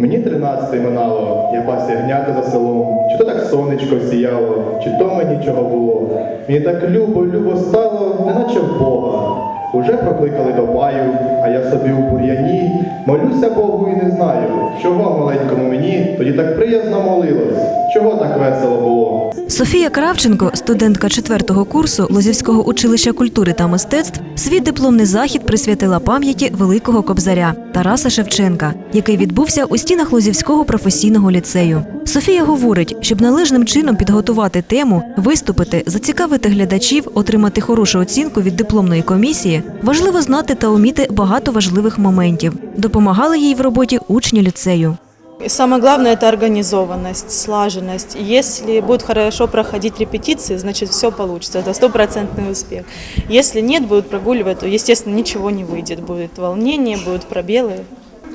Мені тринадцяти минало, я пас ягнята за селом. Чи то так сонечко сіяло, чи то мені чого було. Мені так любо, любо стало, неначе в Бога. Уже прокликали до баю, а я собі у бур'яні молюся Богу і не знаю, чого маленькому мені тоді так приязно молилось, чого так весело було. Софія Кравченко, студентка четвертого курсу Лозівського училища культури та мистецтв, свій дипломний захід присвятила пам'яті великого кобзаря Тараса Шевченка, який відбувся у стінах Лозівського професійного ліцею. Софія говорить, щоб належним чином підготувати тему, виступити, зацікавити глядачів, отримати хорошу оцінку від дипломної комісії, важливо знати та уміти багато важливих моментів. Допомагали їй в роботі учні ліцею. Самое главное – это организованность, слаженность. Если будут хорошо проходить репетиции, значит все получится. Это стопроцентный успех. Если нет, будут прогуливать, то, естественно, ничего не выйдет. Будет волнение, будут пробелы.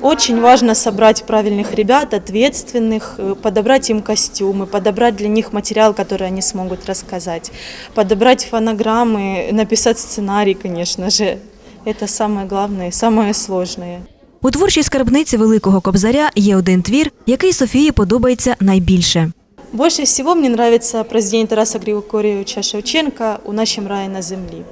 Очень важно собрать правильных ребят, ответственных, э, подобрать им костюмы, подобрать для них материал, который они смогут рассказать, подобрать фонограммы, написать сценарий, конечно же. Это самое главное, самое сложное. У творчій скарбниці великого кобзаря є один твір, який Софії подобається найбільше. Больше всего мне нравится произведение Тараса Григорьевича Шевченко «У нашем рае на земле».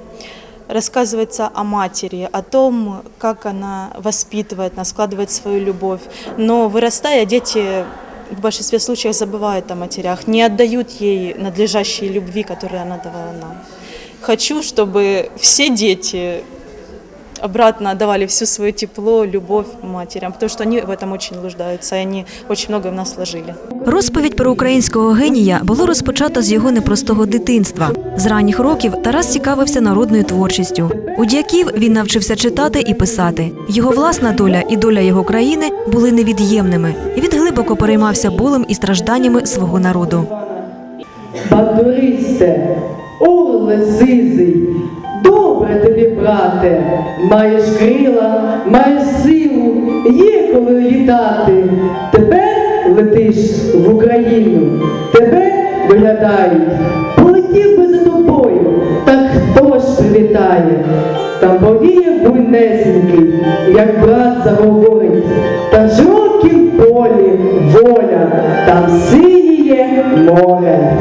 Рассказывается о матери, о том, как она воспитывает, нас складывает свою любовь. Но вырастая, дети в большинстве случаев забывают о матерях, не отдают ей надлежащей любви, которую она давала нам. Хочу, чтобы все дети обратно отдавали всю свое тепло, любовь матерям, потому что они в этом очень нуждаются, и они очень много в нас вложили. Розповідь про українського генія було розпочато з його непростого дитинства. З ранніх років Тарас цікавився народною творчістю. У дяків він навчився читати і писати. Його власна доля і доля його країни були невід'ємними. І Він глибоко переймався болем і стражданнями свого народу. Бандуристе, орле сизий, добре тобі, брате, маєш крила, маєш силу, є коли літати. Тепер летиш в Україну, тебе виглядають, полетів би за тобою, так хто ж привітає? Там повіє буйнесенький, як брат заговорить, та широкім полі воля, там синіє море.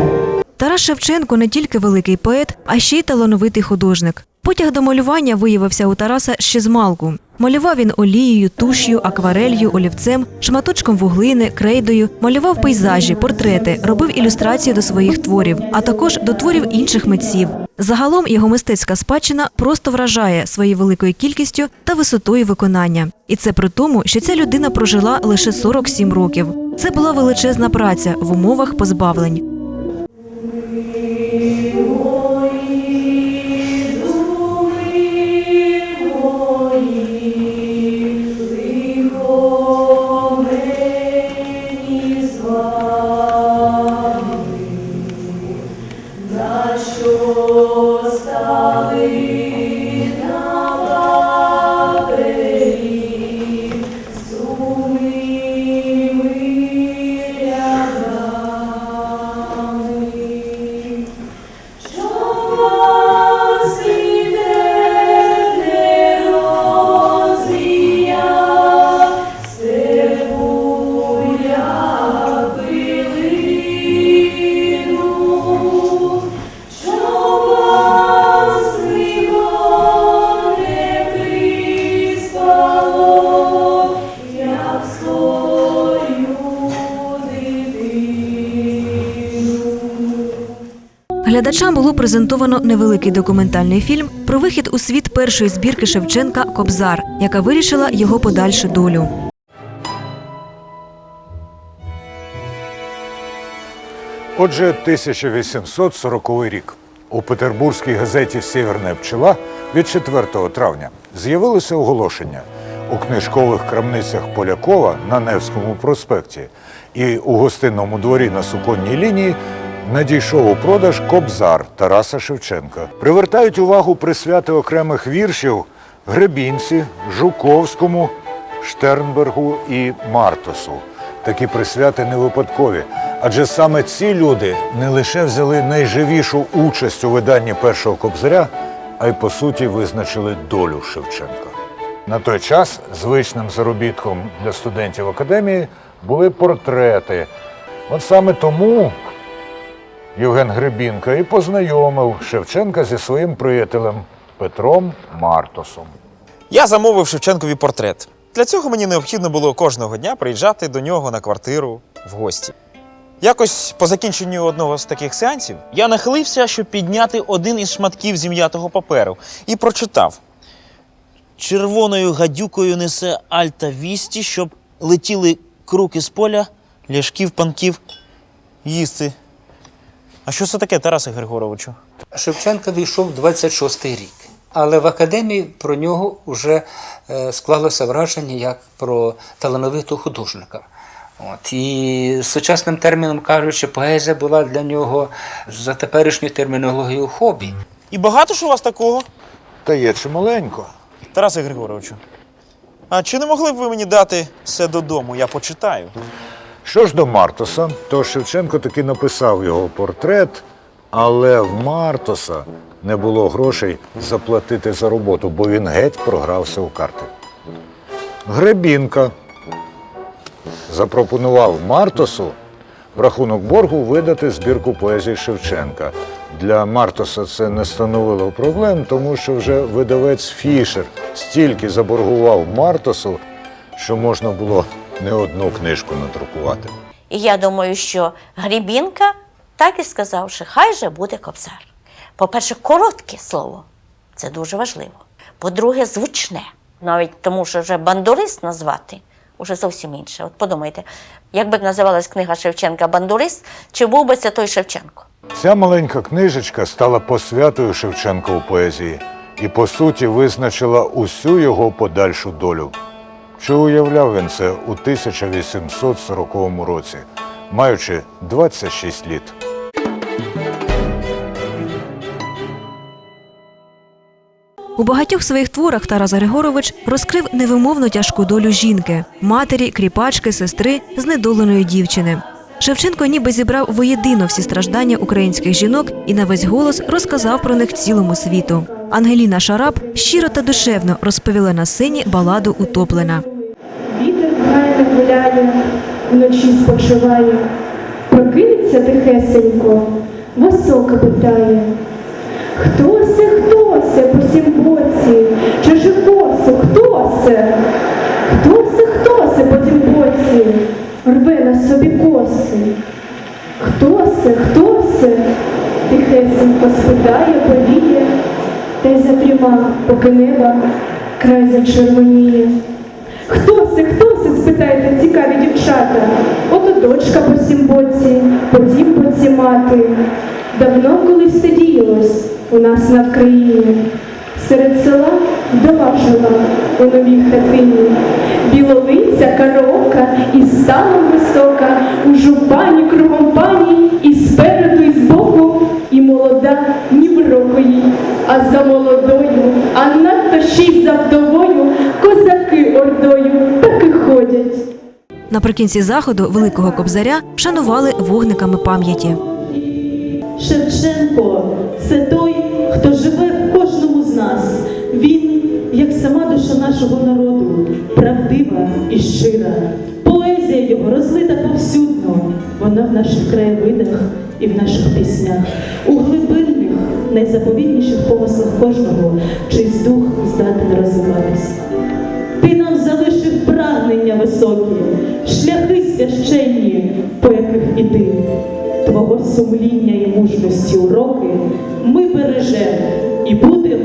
Тарас Шевченко не тільки великий поет, а ще й талановитий художник. Потяг до малювання виявився у Тараса ще з малку. Малював він олією, туш'ю, акварелью, олівцем, шматочком вуглини, крейдою, малював пейзажі, портрети, робив ілюстрації до своїх творів, а також до творів інших митців. Загалом його мистецька спадщина просто вражає своєю великою кількістю та висотою виконання. І це при тому, що ця людина прожила лише 47 років. Це була величезна праця в умовах позбавлень. Глядачам було презентовано невеликий документальний фільм про вихід у світ першої збірки Шевченка Кобзар, яка вирішила його подальшу долю. Отже, 1840 рік. У петербурзькій газеті Сєвєрна пчела від 4 травня з'явилося оголошення у книжкових крамницях Полякова на Невському проспекті і у гостинному дворі на суконній лінії надійшов у продаж кобзар Тараса Шевченка. Привертають увагу присвяти окремих віршів Гребінці, Жуковському, Штернбергу і Мартосу. Такі присвяти не випадкові, адже саме ці люди не лише взяли найживішу участь у виданні першого кобзаря, а й по суті визначили долю Шевченка. На той час звичним заробітком для студентів академії були портрети. От саме тому Євген Гребінка і познайомив Шевченка зі своїм приятелем Петром Мартосом. Я замовив Шевченкові портрет. Для цього мені необхідно було кожного дня приїжджати до нього на квартиру в гості. Якось по закінченню одного з таких сеансів я нахилився, щоб підняти один із шматків зім'ятого паперу і прочитав: Червоною гадюкою несе альта вісті, щоб летіли круки з поля, ляшків, панків їсти. А що це таке, Тарасе Григоровичу? Шевченка війшов 26-й рік, але в академії про нього вже е, склалося враження як про талановитого художника. От, і сучасним терміном кажучи, поезія була для нього за теперішньою термінологією хобі. І багато ж у вас такого? Та є чималенько. Тарасе Григоровичу, а чи не могли б ви мені дати все додому? Я почитаю. Що ж до Мартоса, то Шевченко таки написав його портрет, але в Мартоса не було грошей заплатити за роботу, бо він геть програвся у карти. Гребінка запропонував Мартосу в рахунок боргу видати збірку поезії Шевченка. Для Мартоса це не становило проблем, тому що вже видавець Фішер стільки заборгував Мартосу, що можна було не одну книжку надрукувати. І я думаю, що Грібінка так і сказав, що хай же буде кобзар. По-перше, коротке слово це дуже важливо. По-друге, звучне. Навіть тому, що вже бандурист назвати уже зовсім інше. От подумайте, як би називалась книга Шевченка Бандурист, чи був би це той Шевченко? Ця маленька книжечка стала посвятою Шевченка у поезії і, по суті, визначила усю його подальшу долю. Чи уявляв він це у 1840 році, маючи 26 літ? У багатьох своїх творах Тарас Григорович розкрив невимовно тяжку долю жінки, матері, кріпачки, сестри, знедоленої дівчини. Шевченко ніби зібрав воєдино всі страждання українських жінок і на весь голос розказав про них цілому світу. Ангеліна Шараб щиро та душевно розповіла на сцені баладу Утоплена. Грає гуляє, вночі спочиває, прокинеться тихесенько, високо питає. Хто се, хто се по сім боці, чи же косу, хто се? Хто се, хто се по тім боці, рве на собі коси? Хто се, хто се? Тихесенько спитає, повіє, та й задріма, поки неба край зачервоніє. Хто це, хто це, спитайте, цікаві дівчата. Ото дочка по сім боці, потім боці мати. Давно колись це діялось у нас на Вкраїні. Серед села вдова жила у новій хатині. Білолиця, коровка і станом висока, у жупані кругом пані, і спереду, Наприкінці заходу Великого Кобзаря вшанували вогниками пам'яті. Шевченко це той, хто живе в кожному з нас. Він, як сама душа нашого народу, правдива і щира. Поезія його розлита повсюдно. Вона в наших краєвидах і в наших піснях, у глибинних, найзаповітніших помислах кожного, чийсь дух здатен розвиватись. Ти нам залишив прагнення високі, шляхи священні, по яких іти. Твого сумління і мужності уроки ми бережемо і будемо